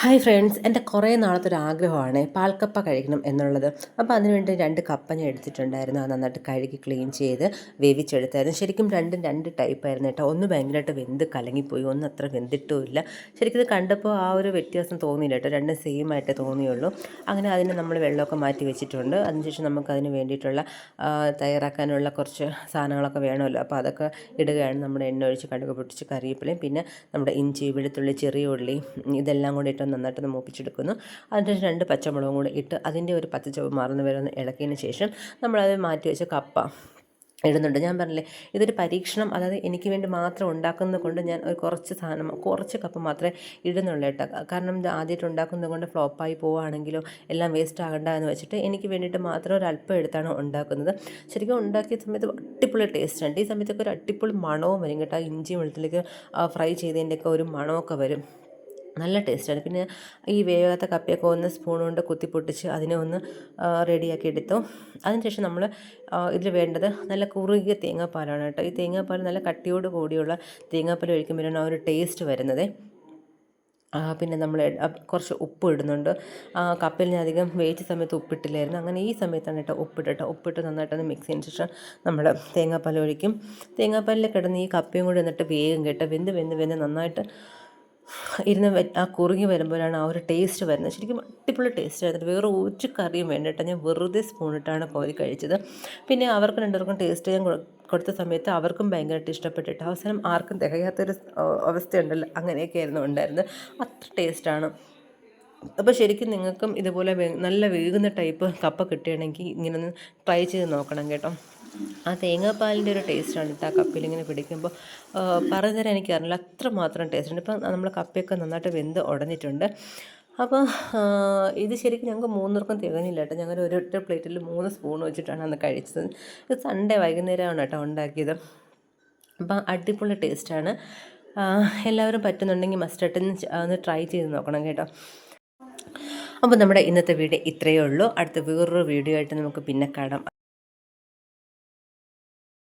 Hi friends എന്റെ കുറേ നാളത്തെ ഒരു ആഗ്രഹമാണ് പാൽക്കപ്പ കഴിക്കണം എന്നുള്ളത്. അപ്പോൾ അതിനുവേണ്ടി രണ്ട് കപ്പ ഞാൻ എടുത്തിട്ടുണ്ടായിരുന്നു. അത് നന്നായിട്ട് കഴുകി ക്ലീൻ ചെയ്ത് വേവിച്ചെടുത്തായിരുന്നു. ശരിക്കും രണ്ടും രണ്ട് ടൈപ്പായിരുന്നു കേട്ടോ. ഒന്ന് ഭയങ്കരമായിട്ട് വെന്ത് കലങ്ങിപ്പോയി. ഒന്ന് അത്ര വെന്തിട്ടുമില്ല ശരിക്കും ഇത് കണ്ടപ്പോൾ ആ ഒരു വ്യത്യാസം തോന്നിയില്ല കേട്ടോ. രണ്ടും സെയിം ആയിട്ട് തോന്നിയുള്ളൂ. അങ്ങനെ അതിന് നമ്മൾ വെള്ളമൊക്കെ മാറ്റി വെച്ചിട്ടുണ്ട്. അതിനുശേഷം നമുക്ക് അതിന് വേണ്ടിയിട്ടുള്ള തയ്യാറാക്കാനുള്ള കുറച്ച് സാധനങ്ങളൊക്കെ വേണമല്ലോ. അപ്പോൾ അതൊക്കെ ഇടുകയാണ്. നമ്മുടെ എണ്ണ ഒഴിച്ച് കടുക് പൊട്ടിച്ച് കറിവേപ്പിലയും പിന്നെ നമ്മുടെ ഇഞ്ചി വെളുത്തുള്ളി ചെറിയ ഉള്ളി ഇതെല്ലാം കൂടി ഇട്ട് നന്നായിട്ടൊന്ന് മൂപ്പിച്ചെടുക്കുന്നു. അതിന്റെ രണ്ട് പച്ചമുളകും കൂടി ഇട്ട് അതിന്റെ ഒരു പത്ത് ചുവ മാറുന്ന വരെ ഒന്ന് ഇളക്കിയതിന് ശേഷം നമ്മളത് മാറ്റി വെച്ച കപ്പ ഇടുന്നുണ്ട്. ഞാൻ പറഞ്ഞില്ലേ ഇതൊരു പരീക്ഷണം. അതായത് എനിക്ക് വേണ്ടി മാത്രം ഉണ്ടാക്കുന്നത് കൊണ്ട് ഞാൻ ഒരു കുറച്ച് സാധനം കുറച്ച് കപ്പ് മാത്രമേ ഇടുന്നുള്ളൂ കേട്ടോ. കാരണം ഇത് ആദ്യമായിട്ട് ഉണ്ടാക്കുന്നത് കൊണ്ട് ഫ്ലോപ്പായി പോവുകയാണെങ്കിലോ എല്ലാം വേസ്റ്റ് ആകണ്ട എന്ന് വെച്ചിട്ട് എനിക്ക് വേണ്ടിയിട്ട് മാത്രം ഒരു അല്പം എടുത്താണ് ഉണ്ടാക്കുന്നത്. ശരിക്കും ഉണ്ടാക്കിയ സമയത്ത് അടിപൊളി ടേസ്റ്റ് ഉണ്ട്. ഈ സമയത്തൊക്കെ ഒരു അടിപൊളി മണവും വരും കേട്ടോ. ഇഞ്ചി വെളുത്തിലേക്ക് ഫ്രൈ ചെയ്തതിന്റെയൊക്കെ ഒരു മണമൊക്കെ വരും. നല്ല ടേസ്റ്റാണ്. പിന്നെ ഈ വേവാത്ത കപ്പയൊക്കെ ഒന്ന് സ്പൂൺ കൊണ്ട് കുത്തി പൊട്ടിച്ച് അതിനെ ഒന്ന് റെഡിയാക്കി എടുത്തു. അതിനുശേഷം നമ്മൾ ഇതിൽ വേണ്ടത് നല്ല കുറുകിയ തേങ്ങാപ്പാലാണ് കേട്ടോ. ഈ തേങ്ങാപ്പാൽ നല്ല കട്ടിയോട് കൂടിയുള്ള തേങ്ങാപ്പാൽ ഒഴിക്കുമ്പോഴാണ് ആ ഒരു ടേസ്റ്റ് വരുന്നത്. പിന്നെ നമ്മൾ കുറച്ച് ഉപ്പ് ഇടുന്നുണ്ട്. ആ, കപ്പയിൽ ഞാൻ അധികം വേവിച്ച സമയത്ത് ഉപ്പിട്ടില്ലായിരുന്നു. അങ്ങനെ ഈ സമയത്താണ് കേട്ടോ ഉപ്പിട്ടിട്ട് ഉപ്പിട്ട് നന്നായിട്ടൊന്ന് മിക്സ് ചെയ്യുന്ന ശേഷം നമ്മൾ തേങ്ങാപ്പാൽ ഒഴിക്കും. തേങ്ങാപ്പാലിൽ കിടന്ന് ഈ കപ്പയും കൂടി എന്നിട്ട് വേഗം കേട്ടോ. വെന്ത് വെന്ത് വെന്ത് നന്നായിട്ട് ഇരുന്ന് ആ കുറുകി വരുമ്പോഴാണ് ആ ഒരു ടേസ്റ്റ് വരുന്നത്. ശരിക്കും അടിപൊളി ടേസ്റ്റ് ആയിരുന്നു. വേറെ ഒരു കറിയും വേണ്ടിയിട്ട് ഞാൻ വെറുതെ സ്പൂണിട്ടാണ് കോരി കഴിച്ചത്. പിന്നെ അവർക്ക് രണ്ടുപേർക്കും ടേസ്റ്റ് ചെയ്യാൻ കൊടുത്ത സമയത്ത് അവർക്കും ഭയങ്കരമായിട്ട് ഇഷ്ടപ്പെട്ടിട്ട് അവസാനം ആർക്കും തികയാത്തൊരു അവസ്ഥയുണ്ടല്ലോ. അങ്ങനെയൊക്കെ ആയിരുന്നു ഉണ്ടായിരുന്നത്. അത്ര ടേസ്റ്റാണ് അപ്പോൾ ശരിക്കും നിങ്ങൾക്കും ഇതുപോലെ നല്ല വേകുന്ന ടൈപ്പ് കപ്പ കിട്ടുകയാണെങ്കിൽ ഇങ്ങനെ ഒന്ന് ട്രൈ ചെയ്ത് നോക്കണം കേട്ടോ. ആ തേങ്ങാപ്പാലിന്റെ ഒരു ടേസ്റ്റാണ് കേട്ടോ ആ കപ്പിൽ ഇങ്ങനെ പിടിക്കുമ്പോൾ. പറഞ്ഞു തരാൻ അത്ര മാത്രം ടേസ്റ്റ് ഉണ്ട്. ഇപ്പം നമ്മൾ കപ്പയൊക്കെ നന്നായിട്ട് വെന്ത് ഉടഞ്ഞിട്ടുണ്ട്. അപ്പോൾ ഇത് ശരിക്കും ഞങ്ങൾക്ക് മൂന്നുപേർക്കും തികഞ്ഞില്ല കേട്ടോ. ഞങ്ങൾ ഒരൊറ്റ പ്ലേറ്റിൽ മൂന്ന് സ്പൂൺ വെച്ചിട്ടാണ് അന്ന് കഴിച്ചത്. ഇത് സൺഡേ വൈകുന്നേരമാണ് കേട്ടോ ഉണ്ടാക്കിയത്. അപ്പം അടിപൊളി ടേസ്റ്റാണ്. എല്ലാവരും പറ്റുന്നുണ്ടെങ്കിൽ മസ്റ്റായിട്ട് ഒന്ന് ട്രൈ ചെയ്ത് നോക്കണം കേട്ടോ. അപ്പോൾ നമ്മുടെ ഇന്നത്തെ വീഡിയോ ഇത്രയേ ഉള്ളൂ. അടുത്ത വേറൊരു വീഡിയോ ആയിട്ട് നമുക്ക് പിന്നെ കാണാം.